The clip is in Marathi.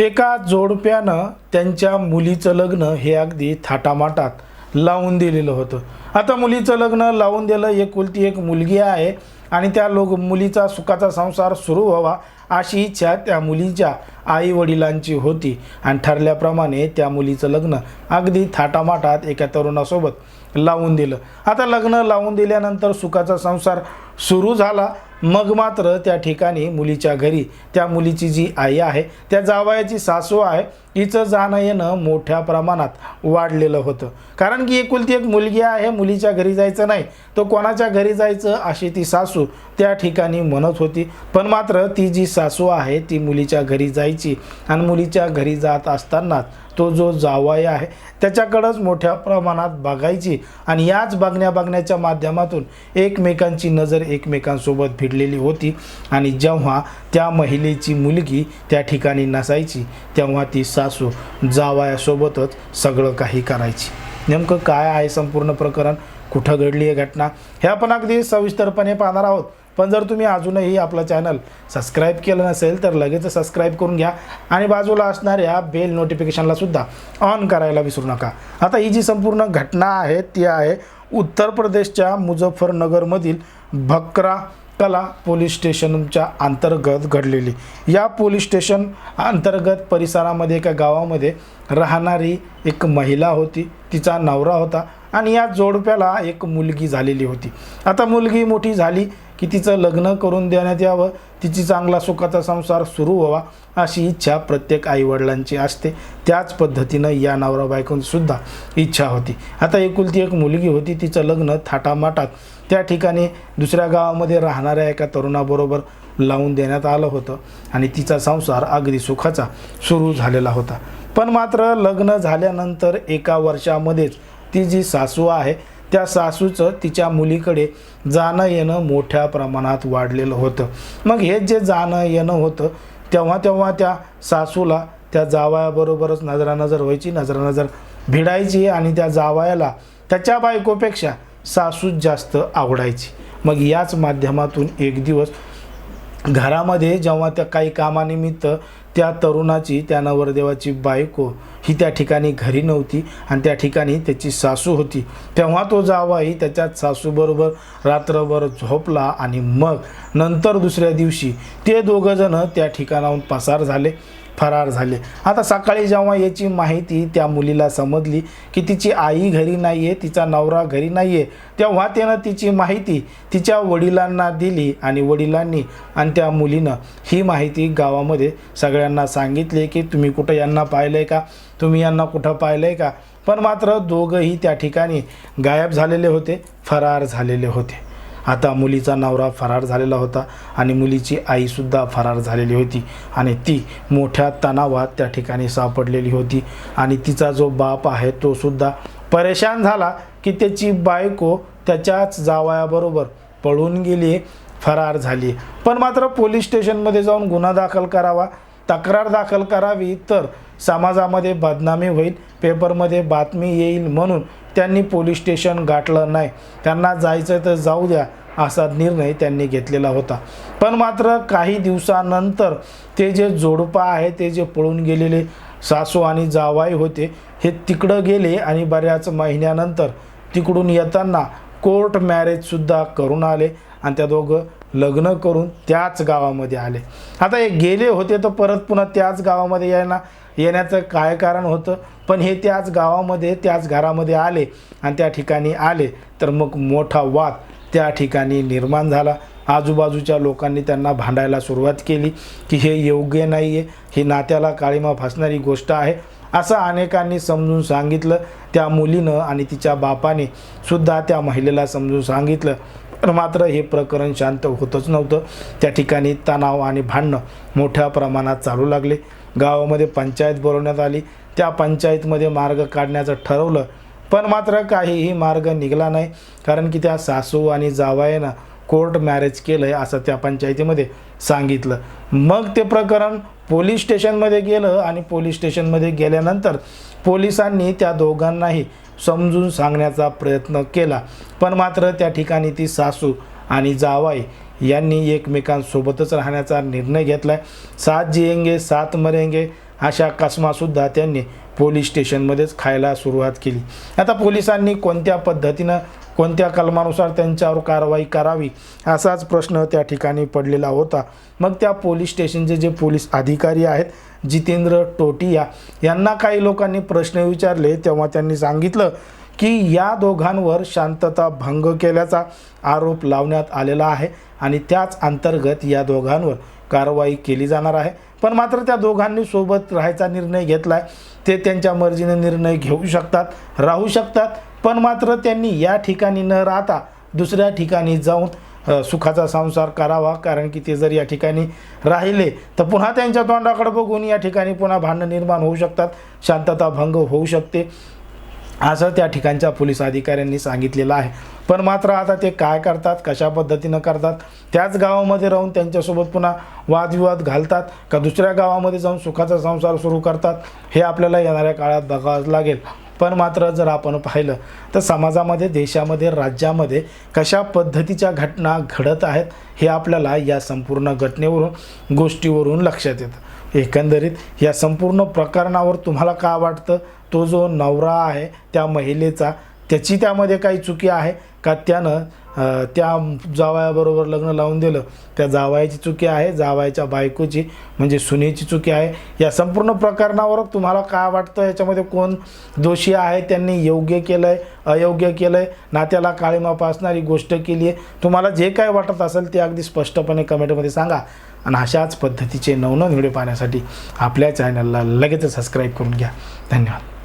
एका जोडप्यानं त्यांच्या मुलीचं लग्न हे अगदी थाटामाटात लावून दिलेलं होतं. आता मुलीचं लग्न लावून दिलं एकुलती एक मुलगी आहे आणि त्या लोक मुलीचा सुखाचा संसार सुरू व्हावा अशी इच्छा त्या मुलीच्या आई वडिलांची होती. आणि ठरल्याप्रमाणे त्या मुलीचं लग्न अगदी थाटामाटात एका तरुणासोबत लावून दिलं. आता लग्न लावून दिल्यानंतर सुखाचा संसार सुरू झाला. मग मात्र त्या ठिकाणी मुलीच्या घरी त्या मुलीची जी आई आहे त्या जावयाची सासू आहे तिचं जाणं येणं मोठ्या प्रमाणात वाढलेलं होतं. कारण की एकुलती एक मुलगी आहे मुलीच्या घरी जायचं नाही तो कोणाच्या घरी जायचं अशी ती सासू त्या ठिकाणी म्हणत होती. पण मात्र ती जी सासू आहे ती मुलीच्या घरी जायची आणि मुलीच्या घरी जात असतानाच तो जो जावाय आहे त्याच्याकडंच मोठ्या प्रमाणात बघायची आणि याच बघण्या बघण्याच्या माध्यमातून एकमेकांची नजर एकमेकांसोबत भिडलेली होती आणि जेव्हा त्या महिलेची मुलगी त्या ठिकाणी नसायची तेव्हा ती सासू जावायासोबतच सगळं काही करायची. नेमकं काय आहे संपूर्ण प्रकरण? कुठं घडली आहे घटना? हे आपण अगदी सविस्तरपणे पाहणार आहोत. पण जर तुम्ही अजूनही आपलं चॅनल सबस्क्राईब केलं नसेल तर लगेच सबस्क्राईब करून घ्या आणि बाजूला असणाऱ्या बेल नोटिफिकेशनला सुद्धा ऑन करायला विसरू नका. आता ही जी संपूर्ण घटना आहे ती आहे उत्तर प्रदेशच्या मुझफ्फरनगरमधील भक्रा कला पोलीस स्टेशनच्या अंतर्गत घडलेली. या पोलीस स्टेशन अंतर्गत परिसरामध्ये एका गावामध्ये राहणारी एक महिला होती. तिचा नवरा होता आणि या जोडप्याला एक मुलगी झालेली होती. आता मुलगी मोठी झाली की तिचं लग्न करून देण्यात यावं तिची चांगला सुखाचा संसार सुरू व्हावा अशी इच्छा प्रत्येक आईवडिलांची असते. त्याच पद्धतीनं या नवरा बायकोंसुद्धा इच्छा होती. आता एकुलती एक मुलगी होती तिचं लग्न थाटामाटात. त्या ठिकाणी दुसऱ्या गावामध्ये राहणाऱ्या एका तरुणाबरोबर लावून देण्यात आलं होतं आणि तिचा संसार अगदी सुखाचा सुरू झालेला होता. पण मात्र लग्न झाल्यानंतर एका वर्षामध्येच ती जी सासू आहे त्या सासूचं तिच्या मुलीकडे जाणं येणं मोठ्या प्रमाणात वाढलेलं होतं. मग हे जे जाणं येणं होतं तेव्हा तेव्हा त्या सासूला त्या जावयाबरोबरच नजरानजर व्हायची नजरानजर भिडायची आणि त्या जावयाला त्याच्या बायकोपेक्षा सासूच जास्त आवडायची. मग याच माध्यमातून एक दिवस घरामध्ये जेव्हा त्या काही कामानिमित्त त्या तरुणाची त्या नवरदेवाची बायको ही त्या ठिकाणी घरी नव्हती आणि त्या ठिकाणी त्याची सासू होती. तेव्हा तो जावाही त्याच्यात सासूबरोबर रात्रभर झोपला आणि मग नंतर दुसऱ्या दिवशी ते दोघंजणं त्या ठिकाणाहून पसार झाले. फरार झाले. आता सकाळी जेव्हा याची माहिती त्या मुलीला समजली की तिची आई घरी नाही आहे तिचा नवरा घरी नाही आहे तेव्हा त्यानं तिची माहिती तिच्या वडिलांना दिली आणि वडिलांनी आणि त्या मुलीनं ही माहिती गावामध्ये सगळ्यांना सांगितली की तुम्ही कुठं यांना पाहिलं आहे का? तुम्ही यांना कुठं पाहिलं आहे का? पण मात्र दोघंही त्या ठिकाणी गायब झालेले होते फरार झालेले होते. आता मुलीचा नवरा फरार झालेला होता आणि मुलीची आईसुद्धा फरार झालेली होती आणि ती मोठ्या तणावात त्या ठिकाणी सापडलेली होती. आणि तिचा जो बाप आहे तो सुद्धा परेशान झाला की त्याची बायको त्याच्याच जावयाबरोबर पळून गेली फरार झाली. पण मात्र पोलीस स्टेशनमध्ये जाऊन गुन्हा दाखल करावा तक्रार दाखल करावी तर समाजामध्ये बदनामी होईल पेपरमध्ये बातमी येईल म्हणून त्यांनी पोलीस स्टेशन गाठलं नाही. त्यांना जायचं तर जाऊ द्या असा निर्णय त्यांनी घेतलेला होता. पण मात्र काही दिवसानंतर ते जे जोडपा आहे ते जे पळून गेलेले सासू आणि जावाई होते हे तिकडं गेले आणि बऱ्याच महिन्यानंतर तिकडून येताना कोर्ट मॅरेजसुद्धा करून आले आणि त्या दोघं लग्न करून त्याच गावामध्ये आले. आता हे गेले होते तर परत पुन्हा त्याच गावामध्ये यायला येण्याचं काय कारण होतं? पण हे त्याच गावामध्ये त्याच घरामध्ये आले आणि त्या ठिकाणी आले तर मग मोठा वाद त्या ठिकाणी निर्माण झाला. आजूबाजूच्या लोकांनी त्यांना भांडायला सुरुवात केली की हे योग्य नाही आहे ही नात्याला काळीमा फासणारी गोष्ट आहे असं अनेकांनी समजून सांगितलं. त्या मुलीनं आणि तिच्या बापाने सुद्धा त्या महिलेला समजून सांगितलं. तर मात्र हे प्रकरण शांत होतच नव्हतं. त्या ठिकाणी तणाव आणि भांडणं मोठ्या प्रमाणात चालू लागले. गावामध्ये पंचायत बोलवण्यात आली. त्या पंचायतमध्ये मार्ग काढण्याचं ठरवलं. पण मात्र काहीही मार्ग निघाला नाही कारण की त्या सासू आणि जावायनं कोर्ट मॅरेज केलं आहे असं त्या पंचायतीमध्ये सांगितलं. मग ते प्रकरण पोलीस स्टेशनमध्ये गेलं आणि पोलीस स्टेशनमध्ये गेल्यानंतर पोलिसांनी त्या दोघांनाही समजून सांगण्याचा प्रयत्न केला. पण मात्र त्या ठिकाणी ती सासू आणि जावाई यांनी एकमेकांसोबतच राहण्याचा निर्णय घेतला आहे सात जियेंगे सात मरेंगे अशा कसमासुद्धा त्यांनी पोलीस स्टेशनमध्येच खायला सुरुवात केली. आता पोलिसांनी कोणत्या पद्धतीनं कोणत्या कलमानुसार त्यांच्यावर कारवाई करावी असाच प्रश्न त्या ठिकाणी पडलेला होता. मग त्या पोलीस स्टेशनचे जे पोलीस अधिकारी आहेत जितेंद्र टोटिया यांना काही लोकांनी प्रश्न विचारले तेव्हा त्यांनी सांगितलं की या दोघांवर शांतता भंग केल्याचा आरोप लावण्यात आलेला आहे आणि त्याच अंतर्गत या दोघांवर कारवाई केली जाणार आहे. पण मात्र त्या दोघांनी सोबत राहायचा निर्णय घेतला आहे ते त्यांच्या मर्जीने निर्णय घेऊ शकतात राहू शकतात पण मात्र त्यांनी या ठिकाणी न राहता दुसऱ्या ठिकाणी जाऊन सुखाचा संसार करावा. कारण की ते जर या ठिकाणी राहिले तर पुन्हा त्यांच्या तोंडाकडे बघून या ठिकाणी पुन्हा भांडणं निर्माण होऊ शकतात. शांतता भंग होऊ शकते. असं त्या ठिकाणच्या पोलीस अधिकाऱ्यांनी सांगितलेलं आहे. पण मात्र आता ते काय करतात कशा पद्धतीनं करतात त्याच गावामध्ये राहून त्यांच्यासोबत पुन्हा वादविवाद घालतात का दुसऱ्या गावामध्ये जाऊन सुखाचा संसार सुरू करतात हे आपल्याला येणाऱ्या काळात बघावं लागेल. पण मात्र जर आपण पाहिलं तर समाजामध्ये देशामध्ये राज्यामध्ये कशा पद्धतीच्या घटना घडत आहेत हे आपल्याला या संपूर्ण घटनेवरून गोष्टीवरून लक्षात येतं. एकंदरीत या संपूर्ण प्रकरणावर तुम्हाला का वाटतं? तो जो नवरा आहे त्या महिलेचा त्याची त्यामध्ये काही चुकी आहे का? त्यानं त्या जावयाबरोबर लग्न लावून दिलं. त्या जावयाची चुकी आहे जावयाच्या बायकोची म्हणजे सुनेची चुकी आहे. या संपूर्ण प्रकरणावर तुम्हाला काय वाटतं? याच्यामध्ये कोण दोषी आहे? त्यांनी योग्य केलं आहे अयोग्य केलं आहे नात्याला काळीमाप असणारी गोष्ट केली आहे. तुम्हाला जे काय वाटत असेल ते अगदी स्पष्टपणे कमेंटमध्ये सांगा. आणि अशाच पद्धतीचे नवनवीन व्हिडिओ पाहण्यासाठी आपल्या चॅनलला लगेच सबस्क्राईब करून घ्या. धन्यवाद.